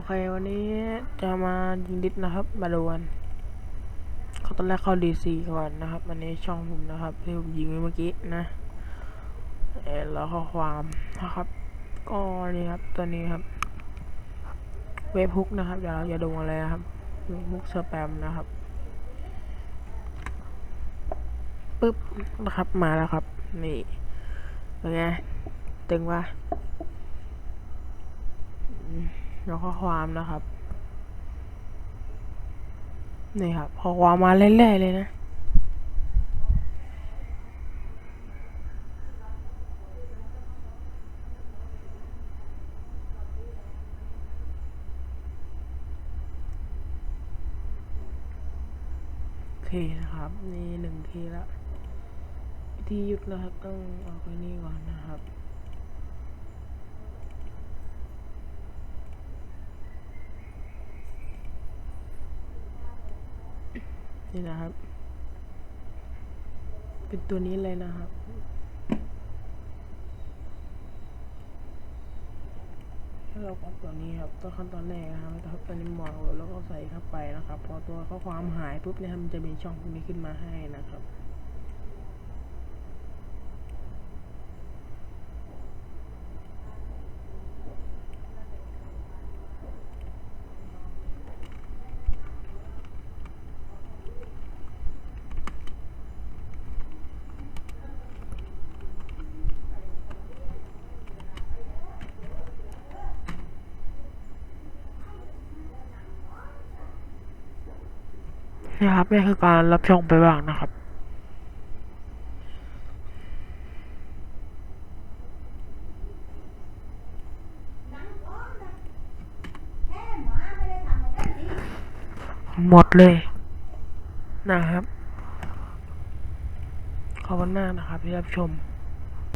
อเควันนี้จะมายิงดิสนะครับ มาดูกันเขาตอนแรกเข้าดีซีก่อนนะครับวันนี้ช่องผมนะครับที่ผมยิงไปเมื่อกี้นะเออแล้วข้อความนะครับ ก็นี่ครับตัวนี้ครับ เว็บฮุกนะครับเดี๋ยวเราจะดูอะไรนะครับเว็บฮุกสแปมนะครับปึ๊บนะครับมาแล้วครับ นี่เป็นไงตึงปะ แล้วข้อความนะครับ นี่ครับข้อความมาเรื่อยๆเลยนะโอเคนะครับนี่หนึ่งทีละวิธีหยุดนะครับ ต้องออกไปนี่ก่อนนะครับ นี่นะครับ เป็นตัวนี้เลยนะครับถ้าเรากตัวนี้ครับตัวขั้นตอนแรกนะครับเราตัวนี้มองแล้วก็ใส่เข้าไปนะครับ พอตัวข้อความหายปุ๊บเนี่ยมันจะมีช่องตรงนี้ขึ้นมาให้นะครับ นี่ครับนี่คือการรับชมไปบ้างนะครับหมดเลยนะครับ ขอบคุณมากนะครับที่รับชม